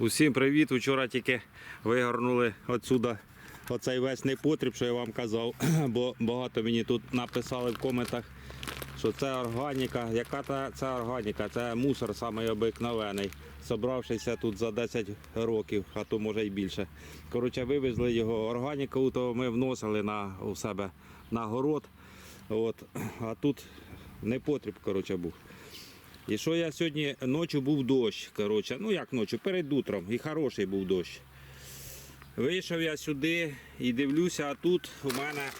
Усім привіт! Вчора тільки вигорнули отсюда оцей весь непотріб, що я вам казав, бо багато мені тут написали в коментах, що це органіка. Яка це органіка? Це мусор самий обикновений, собравшися тут за 10 років, а то може й більше. Коротше, вивезли його органіку, то ми вносили на, у себе на город. От, а тут непотріб коротше, був. І що я сьогодні ночі був дощ. Коротше, ну як ночі, перед утром, і хороший був дощ. Вийшов я сюди і дивлюся, а тут у мене,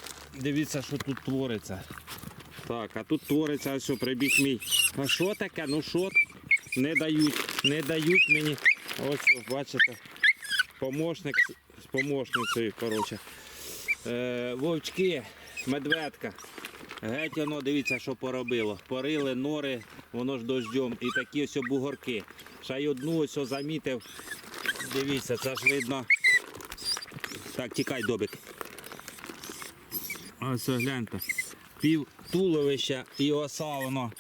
дивіться, що тут твориться. Так, а тут твориться, ось прибіг мій. А що таке? Ну що? Не дають, не дають мені. Ось, бачите, помощник з помощницею, коротше. Е, вовчки, медведка. Геть воно, дивіться, що поробило. Порили нори, воно ж дождем. І такі ось бугорки. Ще й одну ось замітив. Дивіться, це ж видно. Так, тікай, добик. Ось гляньте. Пів туловища і оса воно.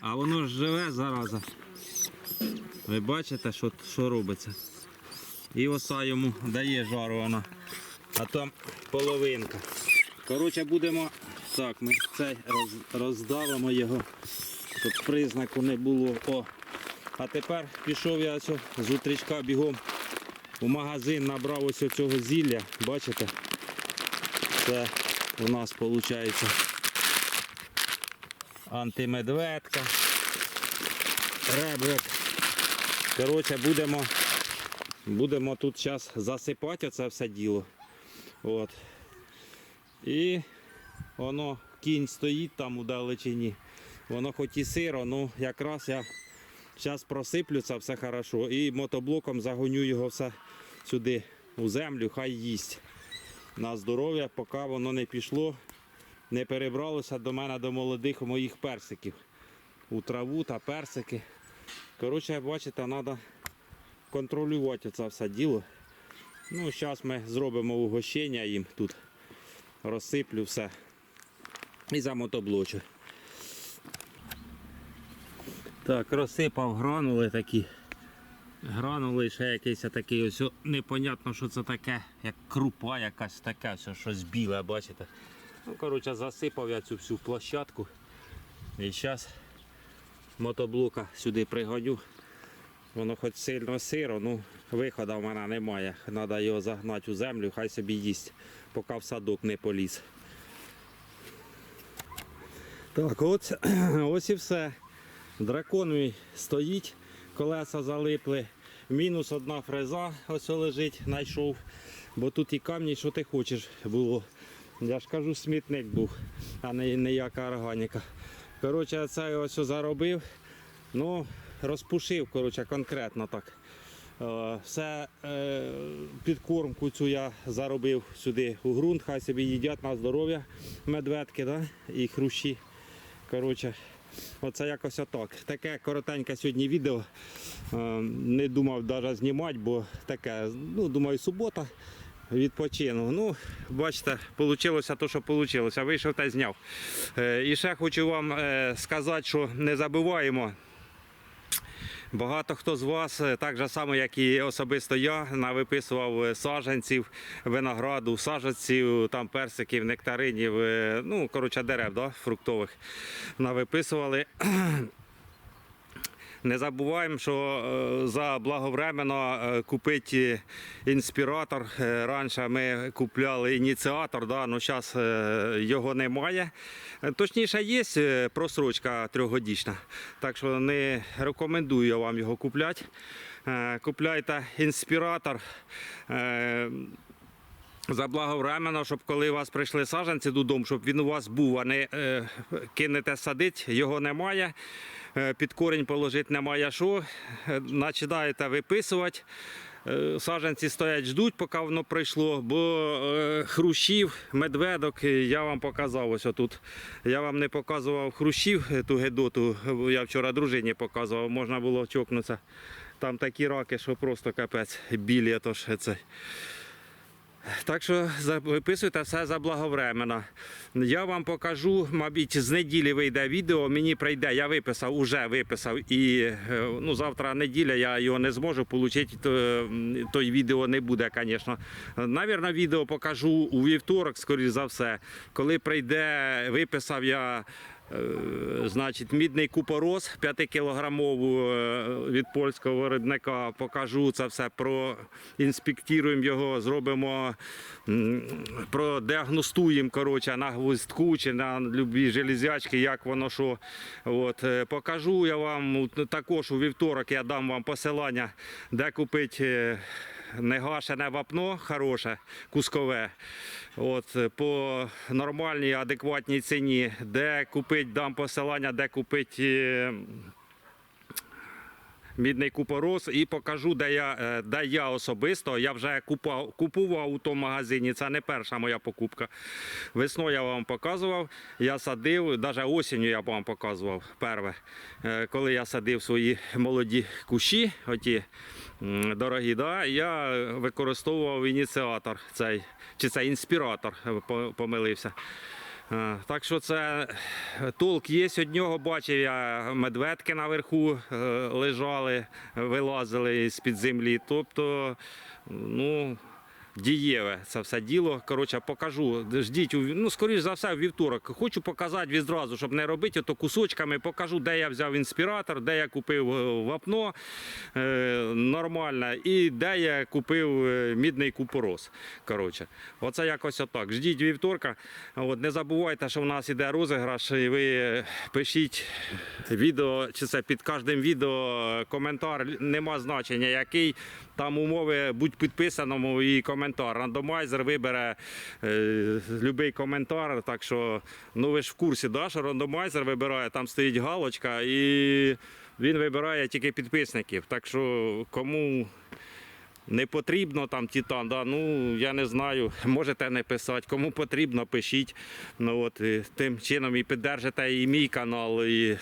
А воно ж живе зараза. Ви бачите, що, що робиться? І оса йому дає жару вона. А там половинка. Коротше, будемо. Так, ми цей роз, роздавимо його. Тут признаку не було. О. А тепер пішов я з утрічка бігом у магазин, набрав ось цього зілля. Бачите? Це у нас виходить антимедведка. Ребрик. Коротше, будемо, будемо тут зараз засипати це все діло. От. І воно кінь стоїть там у далечині. Воно хоч і сиро, ну якраз я зараз просиплю це все хорошо і мотоблоком загоню його все сюди у землю, хай їсть. На здоров'я, поки воно не пішло, не перебралося до мене до молодих моїх персиків. У траву та персики. Коротше, бачите, треба контролювати це все діло. Ну, зараз ми зробимо угощення їм тут. Розсиплю все. І замотоблочу. Так, розсипав гранули такі. Гранули ще якийсь такий ось непонятно, що це таке, як крупа якась все щось біле, бачите. Ну, коротше, засипав я цю всю площадку. І зараз мотоблока сюди пригоню. Воно хоч сильно сиро, ну виходу в мене немає. Треба його загнати у землю, хай собі їсть, поки в садок не поліз. Так, ось, ось і все. Дракон мій стоїть, колеса залипли. Мінус одна фреза ось лежить, знайшов. Бо тут і камні, що ти хочеш було. Я ж кажу, смітник був, а не ніяка органіка. Коротше, це я ось заробив. Ну, розпушив, коротше, конкретно так. Е, Все е, підкормку цю я заробив сюди у ґрунт, хай собі їдять на здоров'я медведки да? і хрущі. Коротше, оце якось отак. Таке коротеньке сьогодні відео. Е, Не думав навіть знімати, бо таке, ну, думаю, субота. Відпочину. Ну, бачите, вийшло те, що вийшло. Вийшов та зняв. І ще хочу вам сказати, що не забуваємо. Багато хто з вас, е, так же само, як і особисто я, навиписував саженців, винограду, саженців, там персиків, нектаринів, е, ну, коротше, дерев да, фруктових навиписували. Не забуваємо, що е, за благовременно е, купити інспіратор. Е, Раніше ми купляли ініціатор, да, але зараз його немає. Точніше, є просрочка трьохгодічна, так що не рекомендую вам його купляти. Купляйте інспіратор. Е, Заблаговременно, щоб коли у вас прийшли саджанці додому, щоб він у вас був, а не е, кинете садить, його немає. Е, під корінь положити немає що. Е, Починаєте виписувати. Е, Саджанці стоять, ждуть, поки воно прийшло, бо хрущів, медведок я вам показав ось отут. Я вам не показував хрущів, ту гедоту, я вчора дружині показував, можна було чокнутися. Там такі раки, що просто капець, білі. То ж це. Так що записуйте все заблаговременно. Я вам покажу, мабуть, з неділі вийде відео. Мені прийде, я виписав, уже виписав. І е, ну, завтра неділя я його не зможу отримати, то, той відео не буде, звісно. Навірно, відео покажу у вівторок, скоріш за все. Коли прийде, виписав я. Е, Значить, мідний купорос 5-кілограмову е, від польського виробника. Покажу це все, проінспектуємо його, зробимо, продіагностуємо коротше, на гвоздку чи на любі железячки, як воно що. От, е, покажу я вам також у вівторок, я дам вам посилання, де купити. Негашене вапно хороше, кускове. От, по нормальній, адекватній ціні, де купити, дам посилання, де купити е, мідний купорос і покажу, де я, е, де я особисто. Я вже купав, купував у тому магазині. Це не перша моя покупка. Весною я вам показував, я садив, навіть осінню я вам показував перше, е, коли я садив свої молоді кущі, оті дорогі, да, я використовував ініціатор цей, чи це інспіратор, е, помилився. Е, Так що це е, толк є від нього. Бачив я медведки наверху лежали, вилазили з-під землі. Тобто, ну. Дієве це все діло. Коротше, покажу. Ждіть, ну, скоріш за все, в вівторок. Хочу показати відразу, щоб не робити то кусочками. Покажу, де я взяв інспіратор, де я купив е, вапно е, нормально і де я купив е, мідний купорос. Коротше, оце якось отак. Ждіть вівторка. От, не забувайте, що в нас іде розіграш, і ви пишіть відео, чи це під кожним відео е, коментар, нема значення який. Там умови будь підписаному і коментар. Рандомайзер вибере е, будь-який коментар. Так що, ну ви ж в курсі, да, що рандомайзер вибирає, там стоїть галочка, і він вибирає тільки підписників. Так що кому не потрібно там титан, да, ну я не знаю, можете не писати. Кому потрібно, пишіть. Ну, от, і тим чином і піддержите і мій канал. І...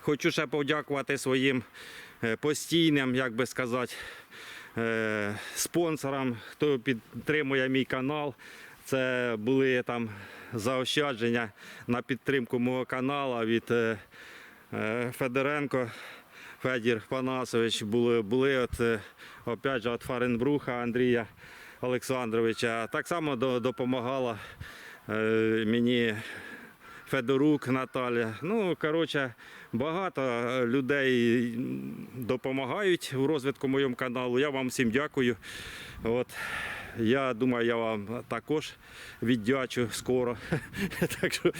Хочу ще подякувати своїм е, постійним, як би сказати, спонсорам, хто підтримує мій канал. Це були там заощадження на підтримку мого каналу від е, е, Федоренко. Федір Панасович були, були от, е, опять же, от Фаренбруха Андрія Олександровича. Так само допомагала е, мені Федорук Наталя. Ну, коротше, багато людей допомагають у розвитку моєму каналу. Я вам всім дякую. От. Я думаю, я вам також віддячу скоро. Так що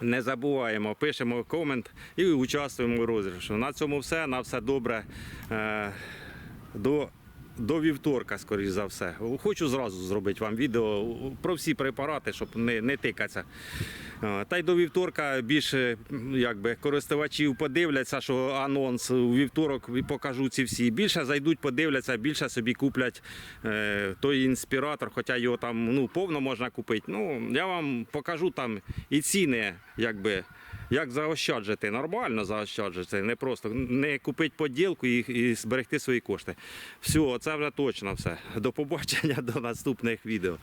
не забуваємо, пишемо комент і участвуємо у розіграші. На цьому все, на все добре. Е, До, до вівторка, скоріш за все. Хочу зразу зробити вам відео про всі препарати, щоб не, не тикатися. Та й до вівторка більше якби, користувачів подивляться, що анонс у вівторок покажу ці всі. Більше зайдуть, подивляться, більше собі куплять е, той інспіратор, хоча його там ну, повно можна купити. Ну, я вам покажу там і ціни, якби. Як заощаджити? Нормально заощаджити, не просто не купити поділку і, і зберегти свої кошти. Все, це вже точно все. До побачення, до наступних відео.